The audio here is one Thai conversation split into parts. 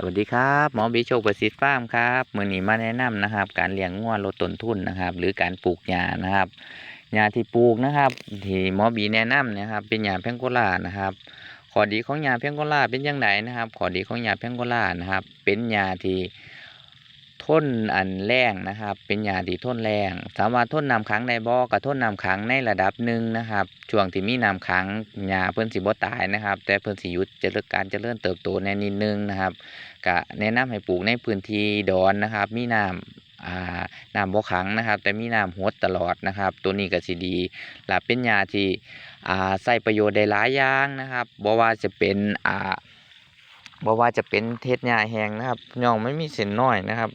สวัสดีครับหมอบีโชคประสิทธิ์ฟาร์มครับมือนี้มาแนะนำนะครับ การเลี้ยงงัวลดต้นทุนนะครับ หรือการปลูกหญ้านะครับหญ้าที่ปลูกนะครับที่หมอบีแนะนำนะครับ เป็นหญ้าแพงโกลานะครับข้อดีของหญ้าแพงโกลาเป็นยังไงนะครับข้อดีของหญ้าแพงโกลานะครับ เป็นหญ้าที่ ทนอันแรงนะครับ เป็นหญ้าที่ทนแรงสามารถทนน้ำขังได้บ่ก็ทนน้ำขังในระดับหนึ่งนะครับช่วงที่มีน้ำขังหญ้าเพิ่นสิบ่ตายนะครับ แต่เพิ่นสิหยุดเจริญการเจริญเติบโตในนิดนึงนะครับก็แนะนำให้ปลูกในพื้นที่ดอนนะครับ มีน้ำอ่าน้ำบ่ขังนะครับ แต่มีน้ำหดตลอดนะครับ ตัวนี้ก็สิดีและเป็นยาที่อ่าใช้ประโยชน์ได้หลายอย่างนะครับบ่ว่าจะเป็นอ่าบ่ว่าจะเป็นเฮ็ดหญ้าแห้งนะครับย่องไม่มีเส้นน้อยนะครับ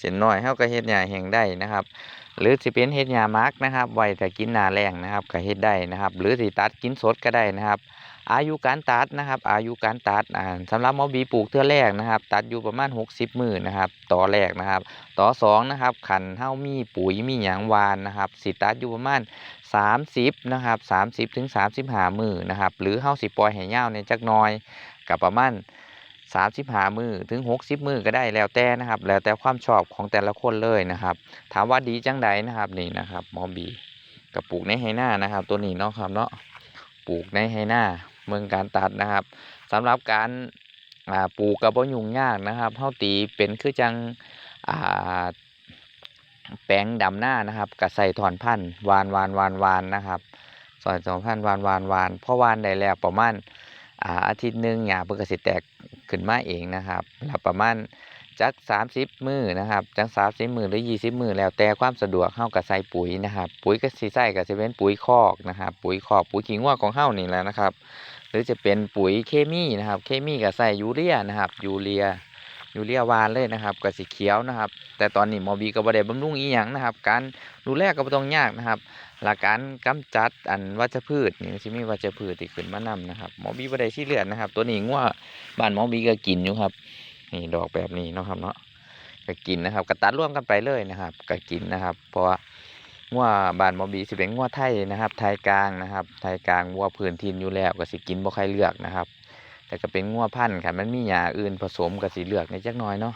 เส้นน้อยเฮาก็เฮ็ดหญ้าแห้งได้นะครับ หรือสิเป็นเฮ็ดหญ้ามักนะครับ ไว้ถ้ากินหน้าแล้งนะครับก็เฮ็ดได้นะครับ หรือสิตัดกินสดก็ได้นะครับอายุการตัดนะครับ อายุการตัดอ่าสำหรับหมอบีปลูกเทื่อแรกนะครับ ตัดอยู่ประมาณ 60 มือนะครับต่อแรกนะครับ ต่อสองนะครับขันเฮามีปุ๋ยมีหยางวานนะครับสิตัดอยู่ประมาณ 30นะครับ30ถึง35 มื้อนะครับ หรือเฮาสิปล่อยให้ยาวในจักน่อยก็ประมาณ 35มือถึง60มือก็ได้แล้วแต่นะครับ แล้วแต่ความชอบของแต่ละคนเลยนะครับ ถามว่าดีจังใดนะครับนี่นะครับหมอบีกับปลูกในไหหน้านะครับ ตัวนี้เนาะครับเนาะปลูกในไหหน้าเมืองการตัดนะครับสำหรับการปลูกกับบ่ยุ่งยากนะครับเฮาตีเป็นคือจังแปลงดำหน้านะครับก็ใส่ถอนพันธุ์วานวานวานวานนะครับใส่ถอนพันธุ์วานวานวานพอวานได้แล้วประมาณอาอาทิตย์หนึ่งหญ้าเพิ่นก็สิแตก ขึ้นมาเองนะครับแล้วประมาณจักสามสิบมือนะครับจักสามสิบมือหรือยี่สิบมือแล้วแต่ความสะดวกเข้ากับใส่ปุ๋ยนะครับ ปุ๋ยก็สิใส่กับเซเป็นปุ๋ยคอกนะครับ ปุ๋ยคอกปุ๋ยขิงว่าของเข้านี่แหละนะครับ หรือจะเป็นปุ๋ยเคมีนะครับ เคมีก็ใส่ยูเรียนะครับยูเรีย ยูเรียวานเลยนะครับก็สิเขียวนะครับ แต่ตอนนี้หมอบีก็บ่ได้บำรุงอีหยังนะครับ การดูแลก็บ่ต้องยากนะครับหลักการกำจัดอันวัชพืชนี่สิมีวัชพืชที่ขึ้นมานํนะครับหมอบีบ่ได้ซีเรียสนะครับ ตัวนี้งัวบ้านหมอบีก็กินอยู่ครับ นี่ดอกแบบนี้เนาะครับเนาะก็กินนะครับก็ตัดร่วมกันไปเลยนะครับก็กินนะครับ เพราะว่างัวบานหมอบีสิเป็นงัวไทยนะครับ ไทยกลางนะครับ ไทยกลางงัวพื้นถิ่นอยู่แล้วก็สิกินบ่ใครเลือกนะครับ แต่ก็เป็นงัวพันธุ์ค่ะมันมีหญ้าอื่นผสมก็สิเหลือกในจักน่อยเนาะ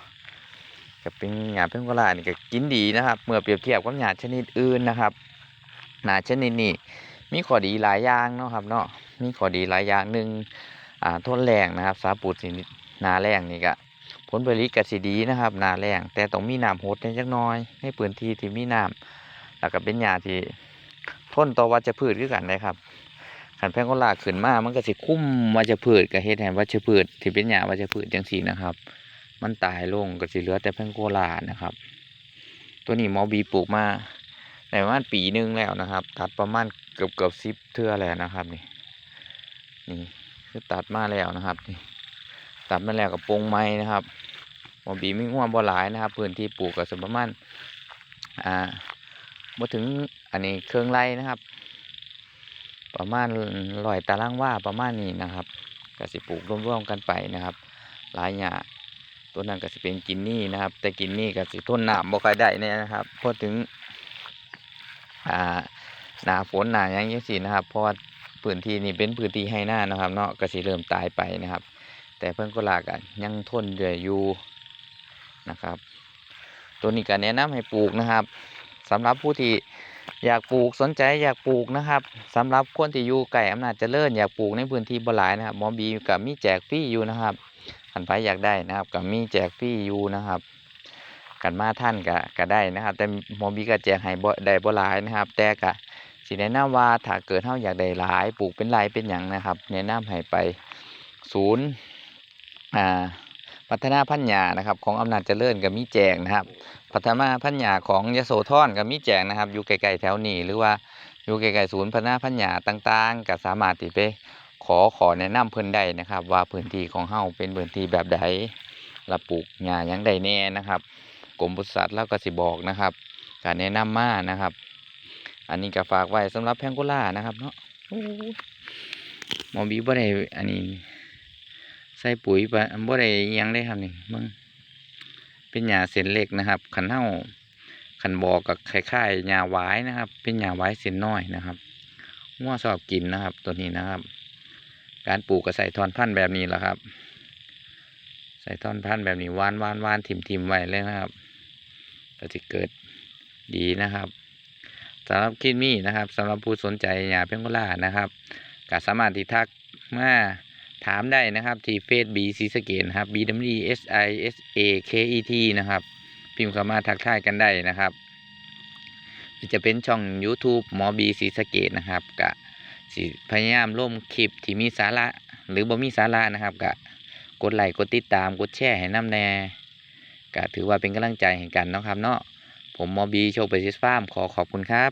ก็เป็นหญ้าเพิ่งกลานี่ก็กินดีนะครับ เมื่อเปรียบเทียบกับหญ้าชนิดอื่นนะครับหญ้าชนิดนี้มีข้อดีหลายอย่างเนาะครับเนาะมีข้อดีหลายอย่างหนึ่งอ่าทนแรงนะครับ สาปูดสิหนาแรงนี่ก็ผลผลิตก็สิดีนะครับนาแรงแต่ต้องมีน้ำหดในจักน้อยในพื้นที่ที่มีน้ำแล้วก็เป็นหญ้าที่ทนต่อวัชพืชคือกันนะครับ ขันแพงก็ลากขึ้นมามันก็สิคุ้มวัชพืชกับเฮ็ดให้วัชพืชที่เป็นหญ้าวัชพืชจังซี่นะครับ มันตายลงก็สิเหลือแต่แพงโกลานะครับ ตัวนี้มอบีปลูกมาในประมาณปีหนึงแล้วนะครับ ตัดประมาณเกือบเกือบสิบเทื่อแล้วนะครับนี่นี่คือตัดมาแล้วนะครับนี่ตัดมาแล้วกับปงไม้นะครับบอบีไมีง่วงบ่หลายนะครับพื้นที่ปลูกก็สิประมาณอ่าบ่ถึงอันนี้เครื่องไร่นะครับ ประมาณร้อยตารางว่าประมาณนี้นะครับกสิปลูกร่วมๆกันไปนะครับ หลายหญ้าตัวนั้นก็สิเป็นกินนี่นะครับ แต่กินนี่ก็สิทนหน้ำบ่ค่อยได้เนี่ยนะครับพอถึงอ่าหนาฝนหนาหยังจังซี่นะครับเพราะว่าพื้นที่นี่เป็นพื้นที่ให้หน้านะครับ เนาะก็สิเริ่มตายไปนะครับ แต่เพิ่นก็ลากันยังทนเดือยอยู่นะครับ ตัวนี้ก็แนะนำให้ปลูกนะครับสำหรับผู้ที่ อยากปลูกสนใจอยากปลูกนะครับสำหรับคนที่อยู่ไก่อำนาจเจริญอยากปลูกในพื้นที่บ่หลายนะครับหมอบีกับมีแจกฟรีอยู่นะครับขันไปอยากได้นะครับกับมีแจกฟรีอยู่นะครับ กันมาท่านก็ก็ได้นะครับ แต่หมอบีก็แจกให้บ่ได้บ่หลายนะครับ แต่ก็สิแนะนำว่าถ้าเกิดเฮาอยากได้หลายปลูกเป็นไรเป็นหยังนะครับ แนะนำให้ไปศูนย์อ่า พัฒนาพันหญ้านะครับ ของอำนาจเจริญก็มีแจกนะครับ พัฒนาพันหญาของยโสธรก็มีแจกนะครับ อยู่ไกลๆแถวนี้หรือว่าอยู่ไกลๆศูนย์พัฒนาพันหญาต่างๆก็สามารถที่ไปขอขอแนะนำเพิ่นได้นะครับ ว่าพื้นที่ของเฮาเป็นพื้นที่แบบใดและปลูกหญ้ายังใดแน่นะครับกรมปศุสัตว์แล้วก็สิบอกนะครับการแนะนำมานะครับ อันนี้ก็ฝากไว้สำหรับแพงโกล่านะครับเนาะโอ้ยหมอบีบ่ได้อันนี้ ใส่ปุ๋ยไปบ่ได้ยังเลยครับนี่เบิ่งเป็นหญ้าเส้นเล็กนะครับ ขันเฮาขันบอกกับคล้ายๆหญ้าหวายนะครับ เป็นหญ้าหวายเส้นน้อยนะครับงัวชอบกินนะครับตัวนี้นะครับ การปลูกก็ใส่ทอนพันธุ์แบบนี้แหละครับ ใส่ท่อนพันธุ์แบบนี้วานวานวานถิ่มถิ่มไว้เลยนะครับก็จะเกิดดีนะครับสำหรับคลิปนี้นะครับสำหรับผู้สนใจหญ้าเพียงโกล่านะครับก็สามารถที่ทักมา ถามได้นะครับ ที่เฟซบีซีสเกตนะครับ B W S I S A K E T นะครับ พิมพ์เข้ามาทักทายกันได้นะครับจะเป็นช่อง YouTube หมอบีซีสเกตนะครับกะสิพยายามร่วมคลิปที่มีสาระหรือบ่มีสาระนะครับกะกดไลค์กดติดตามกดแชร์ให้น้ำแน่กะถือว่าเป็นกำลังใจให้กันนะครับเนาะผมหมอบีโชว์ไปซิสฟาร์มขอขอบคุณครับ